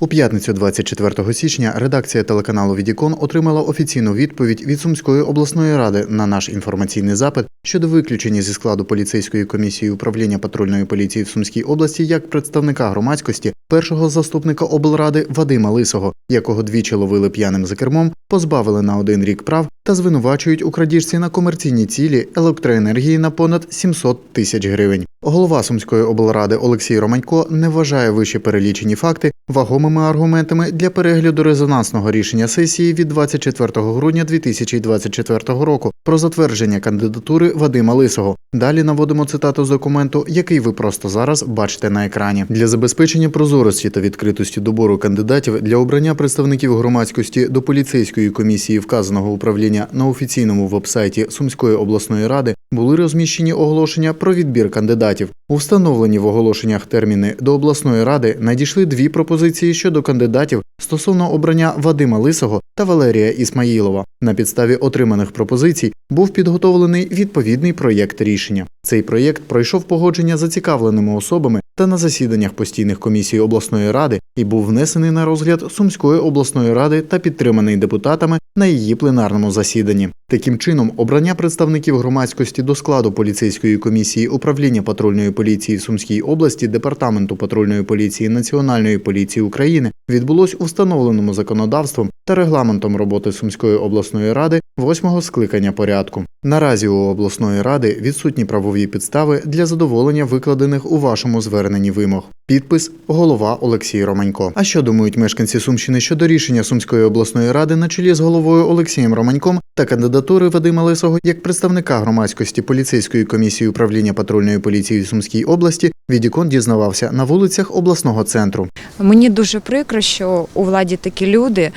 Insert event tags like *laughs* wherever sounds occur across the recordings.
У п'ятницю 24 січня редакція телеканалу Відікон отримала офіційну відповідь від Сумської обласної ради на наш інформаційний запит щодо виключення зі складу поліцейської комісії управління патрульної поліції в Сумській області як представника громадськості першого заступника облради Вадима Лисого, якого двічі ловили п'яним за кермом, позбавили на один рік прав та звинувачують у крадіжці на комерційні цілі електроенергії на понад 700 тисяч гривень. Голова Сумської облради Олексій Романько не вважає вище перелічені факти вагомими аргументами для перегляду резонансного рішення сесії від 24 грудня 2024 року про затвердження кандидатури Вадима Лисого. Далі наводимо цитату з документу, який ви просто зараз бачите на екрані. Для забезпечення прозорості та відкритості добору кандидатів для обрання представників громадськості до поліцейської комісії вказаного управління на офіційному вебсайті Сумської обласної ради були розміщені оголошення про відбір кандидатів. У встановлені в оголошеннях терміни до обласної ради надійшли дві пропозиції щодо кандидатів стосовно обрання Вадима Лисого та Валерія Ісмаїлова. На підставі отриманих пропозицій був підготовлений відповідний проєкт рішення. Цей проєкт пройшов погодження зацікавленими особами та на засіданнях постійних комісій обласної ради і був внесений на розгляд Сумської обласної ради та підтриманий депутатами на її пленарному засіданні. Таким чином, обрання представників громадськості до складу поліцейської комісії управління патрульної поліції в Сумській області департаменту патрульної поліції Національної поліції України відбулось у встановленому законодавством та регламентом роботи Сумської обласної ради восьмого скликання порядку. Наразі у обласної ради відсутні правові підстави для задоволення викладених у вашому зверненні вимог. Підпис голова Олексій Романько. А що думають мешканці Сумщини щодо рішення Сумської обласної ради на чолі з головою Олексієм Романьком та кандидатури Вадима Лисого як представника громадськості поліцейської комісії управління патрульної поліції в Сумській області? Відікон дізнавався на вулицях обласного центру. Мені дуже прикро, що у владі такі люди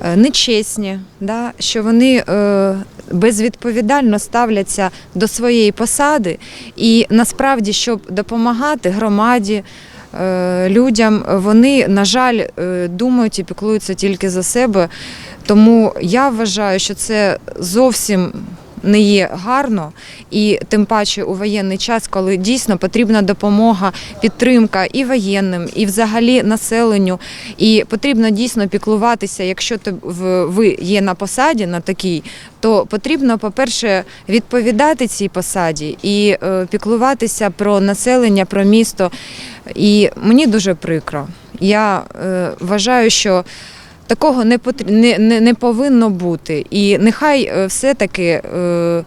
е, нечесні, да, що вони е, безвідповідально ставляться до своєї посади, і насправді, щоб допомагати громаді. е, Людям вони, на жаль, думають і піклуються тільки за себе. Тому я вважаю, що це зовсім не є гарно, і тим паче у воєнний час, коли дійсно потрібна допомога, підтримка і воєнним, і взагалі населенню. І потрібно дійсно піклуватися, якщо ви є на посаді на такій, то потрібно, по-перше, відповідати цій посаді і е, піклуватися про населення, про місто. І мені дуже прикро. Я е, вважаю, що такого не, не, не повинно бути. І нехай е, все-таки е,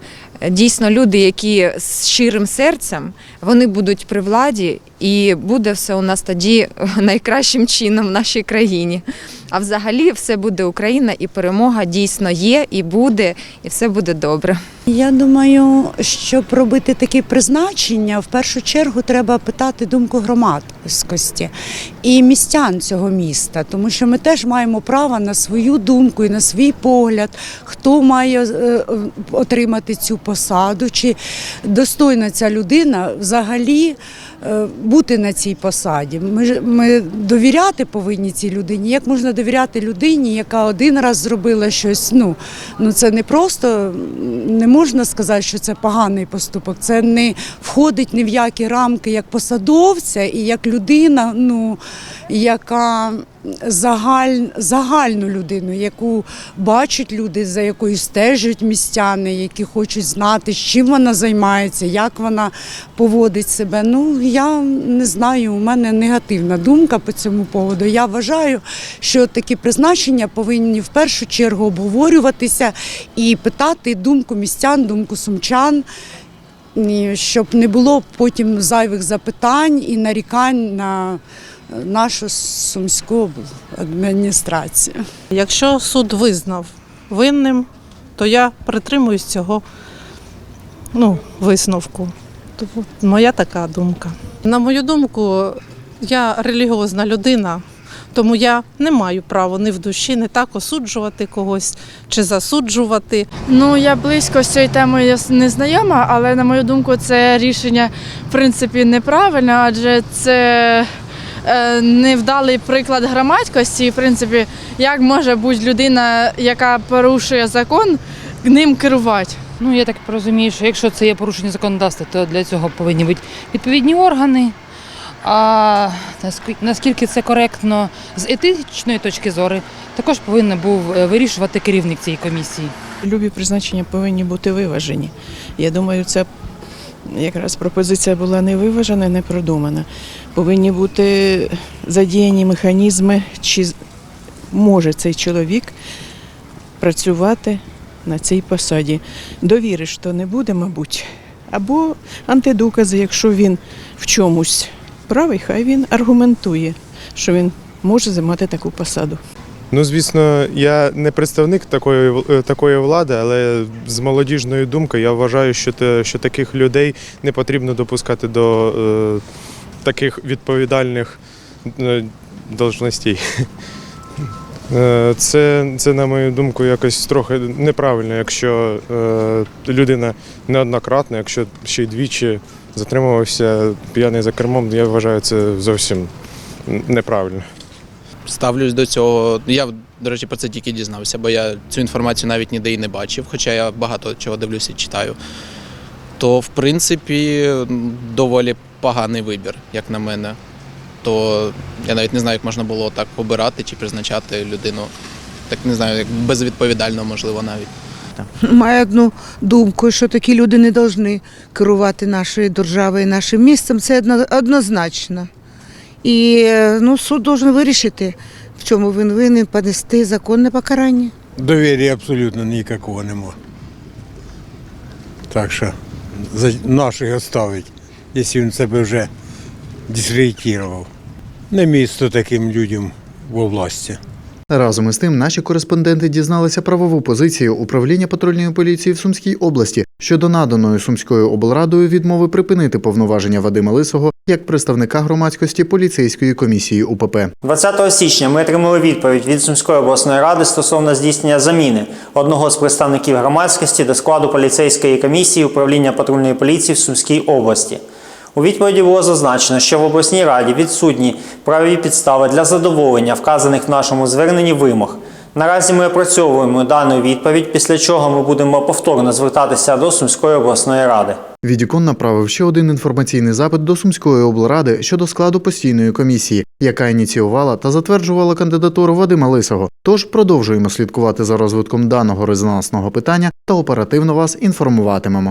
дійсно люди, які з щирим серцем, вони будуть при владі, і буде все у нас тоді е, *laughs* найкращим чином в нашій країні. А взагалі все буде Україна, і перемога дійсно є, і буде, і все буде добре. Я думаю, щоб робити такі призначення, в першу чергу треба питати думку громадськості і містян цього міста, тому що ми теж маємо право на свою думку і на свій погляд, хто має е, отримати цю посаду, чи достойна ця людина взагалі е, бути на цій посаді. Ми, ми довіряти повинні цій людині. Як можна довіряти людині, яка один раз зробила щось? Ну, ну це не просто не можна сказати, що це поганий поступок. Це не входить ні в які рамки як посадовця і як людина, ну яка загаль, загальну людину, яку бачать люди, за якою стежать містяни, які хочуть знати, з чим вона займається, як вона поводить себе. Ну я не знаю, у мене негативна думка по цьому поводу. Я вважаю, що такі призначення повинні в першу чергу обговорюватися і питати думку містян, думку сумчан. Щоб не було потім зайвих запитань і нарікань на нашу сумську адміністрацію. Якщо суд визнав винним, то я притримуюсь цього ну, висновку. Тому моя така думка. На мою думку, я релігіозна людина, тому я не маю права ні в душі, не так осуджувати когось чи засуджувати. Ну, я близько з цією темою не знайома, але на мою думку, це рішення в принципі неправильне, адже це невдалий приклад громадськості. І, в принципі, як може бути людина, яка порушує закон, ним керувати? Ну, я так розумію, що якщо це є порушення законодавства, то для цього повинні бути відповідні органи. А наск- наскільки це коректно з етичної точки зору, також повинен був е, вирішувати керівник цієї комісії. Любі призначення повинні бути виважені. Я думаю, це якраз пропозиція була не виважена, не продумана. Повинні бути задіяні механізми, чи може цей чоловік працювати на цій посаді. Довіри то не буде, мабуть. Або антидокази, якщо він в чомусь правий, хай він аргументує, що він може займати таку посаду. Ну, звісно, я не представник такої, е, такої влади, але з молодіжною думкою я вважаю, що, те, що таких людей не потрібно допускати до е, таких відповідальних е, должностей. *laughs* Е, Це, це, на мою думку, якось трохи неправильно, якщо е, людина неоднократно, якщо ще й двічі затримувався п'яний за кермом, я вважаю це зовсім неправильно. Ставлюсь до цього. Я, до речі, про це тільки дізнався, бо я цю інформацію навіть ніде і не бачив, хоча я багато чого дивлюся і читаю. То, в принципі, доволі поганий вибір, як на мене. То я навіть не знаю, як можна було так обирати чи призначати людину. Так не знаю, як безвідповідально, можливо, навіть. маю одну думку, що такі люди не повинні керувати нашою державою, нашим містом. Це однозначно. І е, ну, суд має вирішити, в чому він винен понести законне покарання. Довір'я абсолютно ніякого нема. Так що за наших оставить, якщо він себе вже дискредитував. Не місто таким людям во власті. Разом із тим, наші кореспонденти дізналися правову позицію управління патрульної поліції в Сумській області щодо наданої Сумською облрадою відмови припинити повноваження Вадима Лисого як представника громадськості поліцейської комісії УПП. 20 січня ми отримали відповідь від Сумської обласної ради стосовно здійснення заміни одного з представників громадськості до складу поліцейської комісії управління патрульної поліції в Сумській області. У відповіді було зазначено, що в обласній раді відсутні правові підстави для задоволення вказаних в нашому зверненні вимог. Наразі ми опрацьовуємо дану відповідь, після чого ми будемо повторно звертатися до Сумської обласної ради. Відікон направив ще один інформаційний запит до Сумської облради щодо складу постійної комісії, яка ініціювала та затверджувала кандидатуру Вадима Лисого. Тож продовжуємо слідкувати за розвитком даного резонансного питання та оперативно вас інформуватимемо.